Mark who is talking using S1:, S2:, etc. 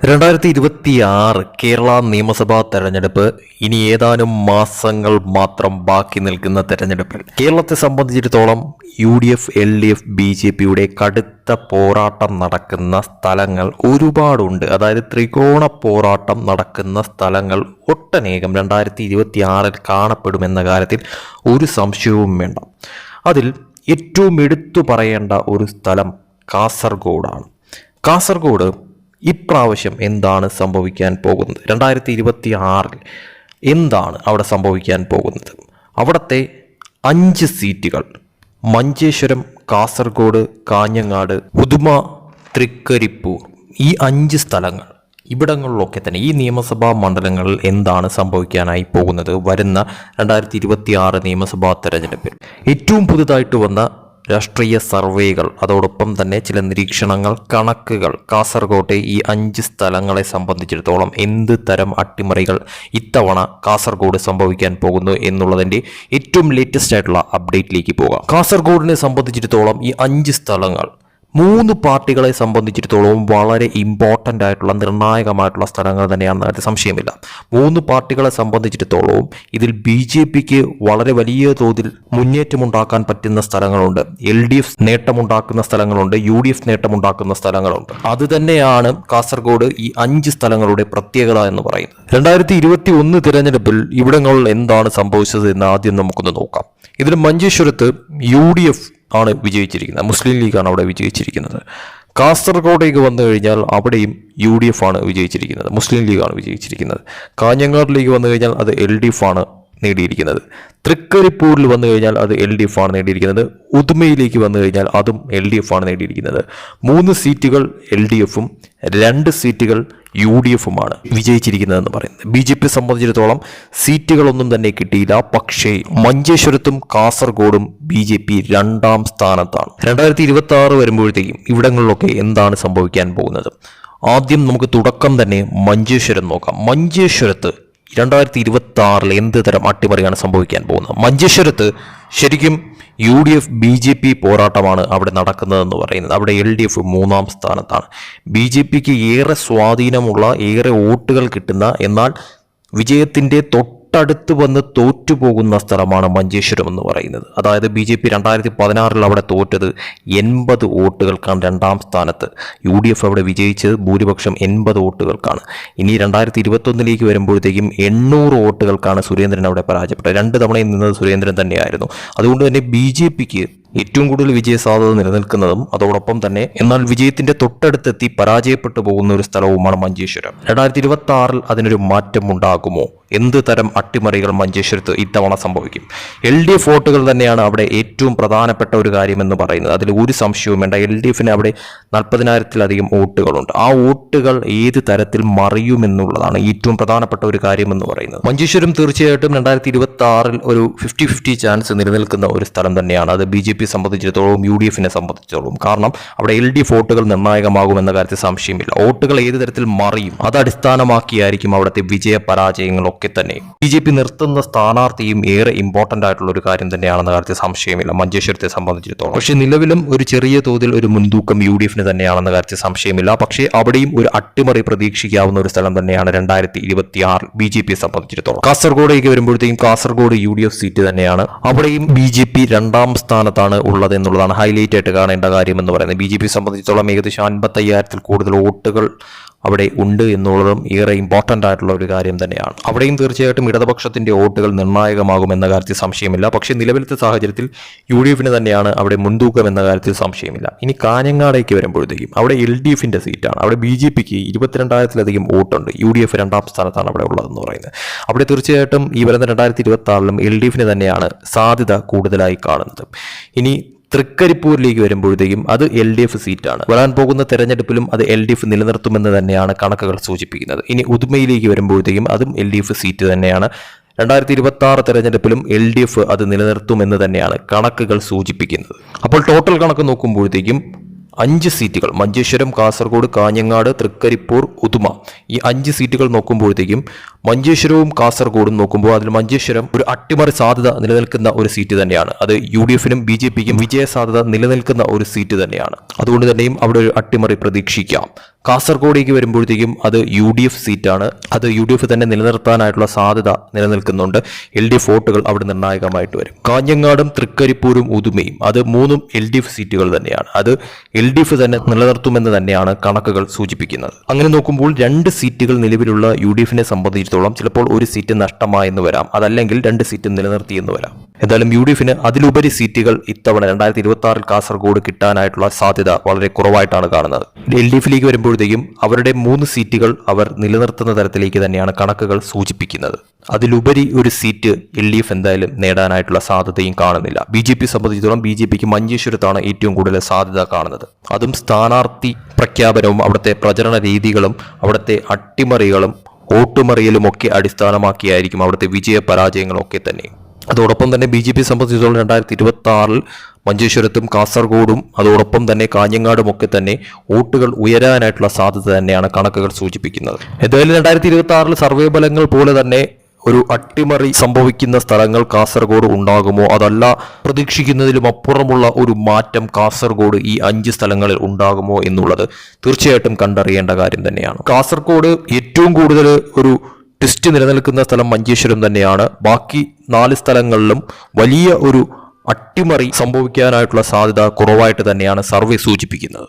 S1: രണ്ടായിരത്തി ഇരുപത്തി ആറ് കേരള നിയമസഭാ തെരഞ്ഞെടുപ്പ് ഇനി ഏതാനും മാസങ്ങൾ മാത്രം ബാക്കി നിൽക്കുന്ന തെരഞ്ഞെടുപ്പിൽ. കേരളത്തെ സംബന്ധിച്ചിടത്തോളം U D F L D F B J പിയുടെ കടുത്ത പോരാട്ടം നടക്കുന്ന സ്ഥലങ്ങൾ ഒരുപാടുണ്ട്. അതായത് ത്രികോണ പോരാട്ടം നടക്കുന്ന സ്ഥലങ്ങൾ ഒട്ടനേകം രണ്ടായിരത്തി ഇരുപത്തി ആറിൽ കാണപ്പെടുമെന്ന കാര്യത്തിൽ ഒരു സംശയവും വേണ്ട. അതിൽ ഏറ്റവും എടുത്തു പറയേണ്ട ഒരു സ്ഥലം കാസർഗോഡാണ്. കാസർഗോഡ് ഇപ്രാവശ്യം എന്താണ് സംഭവിക്കാൻ പോകുന്നത്? രണ്ടായിരത്തി ഇരുപത്തി ആറിൽ എന്താണ് അവിടെ സംഭവിക്കാൻ പോകുന്നത്? അവിടുത്തെ അഞ്ച് സീറ്റുകൾ മഞ്ചേശ്വരം കാസർഗോഡ് കാഞ്ഞങ്ങാട് പുതുമ തൃക്കരിപ്പൂർ ഈ അഞ്ച് സ്ഥലങ്ങൾ ഇവിടങ്ങളിലൊക്കെ തന്നെ ഈ നിയമസഭാ മണ്ഡലങ്ങളിൽ എന്താണ് സംഭവിക്കാനായി പോകുന്നത്? വരുന്ന രണ്ടായിരത്തി ഇരുപത്തി ആറ് നിയമസഭാ തെരഞ്ഞെടുപ്പിൽ. ഏറ്റവും പുതുതായിട്ട് വന്ന രാഷ്ട്രീയ സർവേകൾ അതോടൊപ്പം തന്നെ ചില നിരീക്ഷണങ്ങൾ കണക്കുകൾ. കാസർഗോട്ടെ ഈ അഞ്ച് സ്ഥലങ്ങളെ സംബന്ധിച്ചിടത്തോളം എന്ത് തരം അട്ടിമറികൾ ഇത്തവണ കാസർഗോഡ് സംഭവിക്കാൻ പോകുന്നു എന്നുള്ളതിന്റെ ഏറ്റവും ലേറ്റസ്റ്റ് ആയിട്ടുള്ള അപ്ഡേറ്റിലേക്ക് പോകാം. കാസർഗോഡിനെ സംബന്ധിച്ചിടത്തോളം ഈ അഞ്ച് സ്ഥലങ്ങൾ മൂന്ന് പാർട്ടികളെ സംബന്ധിച്ചിടത്തോളം വളരെ ഇമ്പോർട്ടന്റ് ആയിട്ടുള്ള നിർണായകമായിട്ടുള്ള സ്ഥലങ്ങൾ തന്നെയാണ് നേരത്തെ സംശയമില്ല. മൂന്ന് പാർട്ടികളെ സംബന്ധിച്ചിടത്തോളം ഇതിൽ ബി ജെ പിക്ക് വളരെ വലിയ തോതിൽ മുന്നേറ്റമുണ്ടാക്കാൻ പറ്റുന്ന സ്ഥലങ്ങളുണ്ട്. എൽ ഡി എഫ് നേട്ടമുണ്ടാക്കുന്ന സ്ഥലങ്ങളുണ്ട് യു ഡി എഫ് നേട്ടമുണ്ടാക്കുന്ന സ്ഥലങ്ങളുണ്ട്. അത് തന്നെയാണ് കാസർഗോഡ് ഈ അഞ്ച് സ്ഥലങ്ങളുടെ പ്രത്യേകത എന്ന് പറയുന്നത്. രണ്ടായിരത്തി ഇരുപത്തി ഒന്ന് തിരഞ്ഞെടുപ്പിൽ ഇവിടങ്ങളിൽ എന്താണ് സംഭവിച്ചത് എന്ന് ആദ്യം നമുക്കൊന്ന് നോക്കാം. ഇതിൽ മഞ്ചേശ്വരത്ത് യു ഡി എഫ് ആണ് വിജയിച്ചിരിക്കുന്നത്. മുസ്ലിം ലീഗാണ് അവിടെ വിജയിച്ചിരിക്കുന്നത്. കാസർഗോഡേക്ക് വന്നു കഴിഞ്ഞാൽ അവിടെയും യു ഡി എഫ് ആണ് വിജയിച്ചിരിക്കുന്നത്. മുസ്ലിം ലീഗാണ് വിജയിച്ചിരിക്കുന്നത്. കാഞ്ഞങ്ങാട് കാഞ്ഞങ്ങാടിലേക്ക് വന്നു കഴിഞ്ഞാൽ അത് എൽ ഡി എഫ് ആണ് നേടിയിരിക്കുന്നത്. തൃക്കരിപ്പൂരിൽ വന്നു കഴിഞ്ഞാൽ അത് എൽ ഡി എഫ് ആണ് നേടിയിരിക്കുന്നത്. ഉദുമയിലേക്ക് വന്നു കഴിഞ്ഞാൽ അതും എൽ ഡി എഫ് ആണ് നേടിയിരിക്കുന്നത്. മൂന്ന് സീറ്റുകൾ എൽ ഡി എഫും രണ്ട് സീറ്റുകൾ യു ഡി എഫുമാണ് വിജയിച്ചിരിക്കുന്നതെന്ന് പറയുന്നത്. ബി ജെ പി സംബന്ധിച്ചിടത്തോളം സീറ്റുകളൊന്നും തന്നെ കിട്ടിയില്ല. പക്ഷേ മഞ്ചേശ്വരത്തും കാസർഗോഡും ബി ജെ പി രണ്ടാം സ്ഥാനത്താണ്. രണ്ടായിരത്തി ഇരുപത്തി ആറ് വരുമ്പോഴത്തേക്കും ഇവിടങ്ങളിലൊക്കെ എന്താണ് സംഭവിക്കാൻ പോകുന്നത്? ആദ്യം നമുക്ക് തുടക്കം തന്നെ മഞ്ചേശ്വരം നോക്കാം. മഞ്ചേശ്വരത്ത് രണ്ടായിരത്തി ഇരുപത്തി ആറിൽ എന്ത് തരം അട്ടിമറിയാണ് സംഭവിക്കാൻ പോകുന്നത്? മഞ്ചേശ്വരത്ത് ശരിക്കും U D F B J P പോരാട്ടമാണ് അവിടെ നടക്കുന്നതെന്ന് പറയുന്നത്. അവിടെ എൽ ഡി എഫ് മൂന്നാം സ്ഥാനത്താണ്. ബി ജെ പിക്ക് ഏറെ സ്വാധീനമുള്ള ഏറെ വോട്ടുകൾ കിട്ടുന്ന എന്നാൽ വിജയത്തിന്റെ തൊട്ടടുത്ത് വന്ന് തോറ്റുപോകുന്ന സ്ഥലമാണ് മഞ്ചേശ്വരം എന്ന് പറയുന്നത്. അതായത് ബി ജെ പി രണ്ടായിരത്തി പതിനാറിൽ അവിടെ തോറ്റത് എൺപത് വോട്ടുകൾക്കാണ് രണ്ടാം സ്ഥാനത്ത്. യു ഡി എഫ് അവിടെ വിജയിച്ചത് ഭൂരിപക്ഷം എൺപത് വോട്ടുകൾക്കാണ്. ഇനി രണ്ടായിരത്തി ഇരുപത്തൊന്നിലേക്ക് വരുമ്പോഴത്തേക്കും എണ്ണൂറ് വോട്ടുകൾക്കാണ് സുരേന്ദ്രൻ അവിടെ പരാജയപ്പെട്ടത്. രണ്ട് തവണയും നിന്നത് സുരേന്ദ്രൻ തന്നെയായിരുന്നു. അതുകൊണ്ട് തന്നെ ബി ജെ പിക്ക് ഏറ്റവും കൂടുതൽ വിജയ സാധ്യത നിലനിൽക്കുന്നതും അതോടൊപ്പം തന്നെ എന്നാൽ വിജയത്തിന്റെ തൊട്ടടുത്തെത്തി പരാജയപ്പെട്ടു പോകുന്ന ഒരു സ്ഥലവുമാണ് മഞ്ചേശ്വരം. രണ്ടായിരത്തി ഇരുപത്തി ആറിൽ അതിനൊരു മാറ്റം ഉണ്ടാകുമോ എന്ത് തരം അട്ടിമറികൾ മഞ്ചേശ്വരത്ത് ഇത്തവണ സംഭവിക്കും? എൽ ഡി എഫ് വോട്ടുകൾ തന്നെയാണ് അവിടെ ഏറ്റവും പ്രധാനപ്പെട്ട ഒരു കാര്യമെന്ന് പറയുന്നത്. അതിൽ ഒരു സംശയവും വേണ്ട. എൽ ഡി എഫിന് അവിടെ നാൽപ്പതിനായിരത്തിലധികം വോട്ടുകളുണ്ട്. ആ വോട്ടുകൾ ഏത് തരത്തിൽ മറിയുമെന്നുള്ളതാണ് ഏറ്റവും പ്രധാനപ്പെട്ട ഒരു കാര്യമെന്ന് പറയുന്നത്. മഞ്ചേശ്വരം തീർച്ചയായിട്ടും രണ്ടായിരത്തി ഇരുപത്തി ആറിൽ ഒരു ഫിഫ്റ്റി ഫിഫ്റ്റി ചാൻസ് നിലനിൽക്കുന്ന ഒരു സ്ഥലം തന്നെയാണ്. അത് ബി ജെ പി സംബന്ധിച്ചിടത്തോളം യു ഡി എഫിനെ സംബന്ധിച്ചിടത്തോളം. കാരണം അവിടെ എൽ ഡി എഫ് വോട്ടുകൾ നിർണായകമാകുമെന്ന കാര്യത്തിൽ സംശയമില്ല. വോട്ടുകൾ ഏത് തരത്തിൽ മറിയും? അത് അടിസ്ഥാനമാക്കിയായിരിക്കും അവിടുത്തെ വിജയ പരാജയങ്ങളൊക്കെ തന്നെ. ബി ജെ പി നിർത്തുന്ന സ്ഥാനാർത്ഥിയും ഏറെ ഇമ്പോർട്ടന്റ് ആയിട്ടുള്ള ഒരു കാര്യം തന്നെയാണെന്ന കാര്യത്തിൽ സംശയമില്ല. മഞ്ചേശ്വരത്തെ സംബന്ധിച്ചിടത്തോളം. പക്ഷേ നിലവിലും ഒരു ചെറിയ തോതിൽ ഒരു മുൻതൂക്കം യു ഡി എഫിന് തന്നെയാണെന്ന കാര്യത്തിൽ സംശയമില്ല. പക്ഷേ അവിടെയും ഒരു അട്ടിമറി പ്രതീക്ഷിക്കാവുന്ന ഒരു സ്ഥലം തന്നെയാണ് രണ്ടായിരത്തി ഇരുപത്തി ആറ് ബി ജെ പിയെ സംബന്ധിച്ചിടത്തോളം. കാസർഗോഡേക്ക് വരുമ്പോഴത്തേക്കും Kasaragod U D F seat തന്നെയാണ്. അവിടെയും ബി ജെ പി രണ്ടാം സ്ഥാനത്താണ് ഉള്ളത് എന്നുള്ളതാണ് ഹൈലൈറ്റ് ആയിട്ട് കാണേണ്ട കാര്യം എന്ന് പറയുന്നത്. ബി ജെ പി സംബന്ധിച്ചിടത്തോളം ഏകദേശം അൻപത്തയ്യായിരത്തിൽ കൂടുതൽ വോട്ടുകൾ അവിടെ ഉണ്ട് എന്നുള്ളതും ഏറെ ഇമ്പോർട്ടന്റ് ആയിട്ടുള്ള ഒരു കാര്യം തന്നെയാണ്. അവിടെയും തീർച്ചയായിട്ടും ഇടതുപക്ഷത്തിന്റെ വോട്ടുകൾ നിർണായകമാകും എന്ന കാര്യത്തിൽ സംശയമില്ല. പക്ഷേ നിലവിലത്തെ സാഹചര്യത്തിൽ യു ഡി എഫിന് തന്നെയാണ് അവിടെ മുൻതൂക്കം എന്ന കാര്യത്തിൽ സംശയമില്ല. ഇനി കാഞ്ഞങ്ങാടേക്ക് വരുമ്പോഴത്തേക്കും അവിടെ എൽ ഡി എഫിന്റെ സീറ്റാണ്. അവിടെ ബി ജെ പിക്ക് ഇരുപത്തിരണ്ടായിരത്തിലധികം വോട്ടുണ്ട്. യു ഡി എഫ് രണ്ടാം സ്ഥാനത്താണ് അവിടെ ഉള്ളതെന്ന് പറയുന്നത്. അവിടെ തീർച്ചയായിട്ടും ഈ വരുന്ന രണ്ടായിരത്തി ഇരുപത്തി ആറിലും എൽ ഡി എഫിന് തന്നെയാണ് സാധ്യത കൂടുതലായി കാണുന്നത്. ഇനി തൃക്കരിപ്പൂരിലേക്ക് വരുമ്പോഴത്തേക്കും അത് എൽ ഡി എഫ് സീറ്റാണ്. വരാൻ പോകുന്ന തെരഞ്ഞെടുപ്പിലും അത് എൽ ഡി എഫ് നിലനിർത്തുമെന്ന് തന്നെയാണ് കണക്കുകൾ സൂചിപ്പിക്കുന്നത്. ഇനി ഉദുമയിലേക്ക് വരുമ്പോഴത്തേക്കും അതും എൽ ഡി എഫ് സീറ്റ് തന്നെയാണ്. രണ്ടായിരത്തി ഇരുപത്തി ആറ് തെരഞ്ഞെടുപ്പിലും എൽ ഡി എഫ് അത് നിലനിർത്തുമെന്ന് തന്നെയാണ് കണക്കുകൾ സൂചിപ്പിക്കുന്നത്. അപ്പോൾ ടോട്ടൽ കണക്ക് നോക്കുമ്പോഴത്തേക്കും അഞ്ച് സീറ്റുകൾ. മഞ്ചേശ്വരം കാസർഗോഡ് കാഞ്ഞങ്ങാട് തൃക്കരിപ്പൂർ ഉദുമ. ഈ അഞ്ച് സീറ്റുകൾ നോക്കുമ്പോഴത്തേക്കും മഞ്ചേശ്വരവും കാസർഗോഡും നോക്കുമ്പോൾ അതിൽ മഞ്ചേശ്വരം ഒരു അട്ടിമറി സാധ്യത നിലനിൽക്കുന്ന ഒരു സീറ്റ് തന്നെയാണ്. അത് യു ഡി എഫിനും ബി ജെ പിക്കും വിജയ സാധ്യത നിലനിൽക്കുന്ന ഒരു സീറ്റ് തന്നെയാണ്. അതുകൊണ്ട് തന്നെയും അവിടെ ഒരു അട്ടിമറി പ്രതീക്ഷിക്കാം. കാസർഗോഡേക്ക് വരുമ്പോഴത്തേക്കും അത് യു ഡി എഫ് സീറ്റാണ്. അത് യു ഡി എഫ് തന്നെ നിലനിർത്താനായിട്ടുള്ള സാധ്യത നിലനിൽക്കുന്നുണ്ട്. എൽ ഡി എഫ് വോട്ടുകൾ അവിടെ നിർണായകമായിട്ട് വരും. കാഞ്ഞങ്ങാടും തൃക്കരിപ്പൂരും ഉദുമയും അത് മൂന്നും എൽ ഡി എഫ് സീറ്റുകൾ തന്നെയാണ്. അത് എൽ ഡി എഫ് തന്നെ നിലനിർത്തുമെന്ന് തന്നെയാണ് കണക്കുകൾ സൂചിപ്പിക്കുന്നത്. അങ്ങനെ നോക്കുമ്പോൾ രണ്ട് സീറ്റുകൾ നിലവിലുള്ള യു ഡി എഫിനെ സംബന്ധിച്ചിടത്തോളം ചിലപ്പോൾ ഒരു സീറ്റ് നഷ്ടമായെന്ന് വരാം. അതല്ലെങ്കിൽ രണ്ട് സീറ്റ് നിലനിർത്തിയെന്ന് വരാം. എന്തായാലും യു ഡി എഫിന് അതിലുപരി സീറ്റുകൾ ഇത്തവണ രണ്ടായിരത്തി ഇരുപത്തി ആറിൽ കാസർഗോഡ് കിട്ടാനായിട്ടുള്ള സാധ്യത വളരെ കുറവായിട്ടാണ് കാണുന്നത്. എൽ ഡി എഫിലേക്ക് വരുമ്പോഴത്തേക്കും അവരുടെ മൂന്ന് സീറ്റുകൾ അവർ നിലനിർത്തുന്ന തരത്തിലേക്ക് തന്നെയാണ് കണക്കുകൾ സൂചിപ്പിക്കുന്നത്. അതിലുപരി ഒരു സീറ്റ് എൽ ഡി എഫ് എന്തായാലും നേടാനായിട്ടുള്ള സാധ്യതയും കാണുന്നില്ല. ബി ജെ പി സംബന്ധിച്ചിടത്തോളം ബി ജെ പിക്ക് മഞ്ചേശ്വരത്താണ് ഏറ്റവും കൂടുതൽ സാധ്യത കാണുന്നത്. അതും സ്ഥാനാർത്ഥി പ്രഖ്യാപനവും അവിടുത്തെ പ്രചരണ രീതികളും അവിടുത്തെ അട്ടിമറികളും ഓട്ടുമറിയലുമൊക്കെ അടിസ്ഥാനമാക്കിയായിരിക്കും അവിടുത്തെ വിജയ പരാജയങ്ങളൊക്കെ തന്നെ. അതോടൊപ്പം തന്നെ ബി ജെ പി സംബന്ധിച്ചിടത്തോളം രണ്ടായിരത്തി ഇരുപത്തി ആറിൽ മഞ്ചേശ്വരത്തും കാസർഗോഡും അതോടൊപ്പം തന്നെ കാഞ്ഞങ്ങാടും ഒക്കെ തന്നെ വോട്ടുകൾ ഉയരാനായിട്ടുള്ള സാധ്യത തന്നെയാണ് കണക്കുകൾ സൂചിപ്പിക്കുന്നത്. എന്തായാലും രണ്ടായിരത്തി ഇരുപത്തി ആറിൽ സർവേ ഫലങ്ങൾ പോലെ തന്നെ ഒരു അട്ടിമറി സംഭവിക്കുന്ന സ്ഥലങ്ങൾ കാസർഗോഡ് ഉണ്ടാകുമോ? അതല്ല പ്രതീക്ഷിക്കുന്നതിലും അപ്പുറമുള്ള ഒരു മാറ്റം കാസർഗോഡ് ഈ അഞ്ച് സ്ഥലങ്ങളിൽ ഉണ്ടാകുമോ എന്നുള്ളത് തീർച്ചയായിട്ടും കണ്ടറിയേണ്ട കാര്യം തന്നെയാണ്. കാസർഗോഡ് ഏറ്റവും കൂടുതൽ ഒരു ട്വിസ്റ്റ് നിലനിൽക്കുന്ന സ്ഥലം മഞ്ചേശ്വരം തന്നെയാണ്. ബാക്കി നാല് സ്ഥലങ്ങളിലും വലിയ ഒരു അട്ടിമറി സംഭവിക്കാനായിട്ടുള്ള സാധ്യത കുറവായിട്ട് തന്നെയാണ് സർവേ സൂചിപ്പിക്കുന്നത്.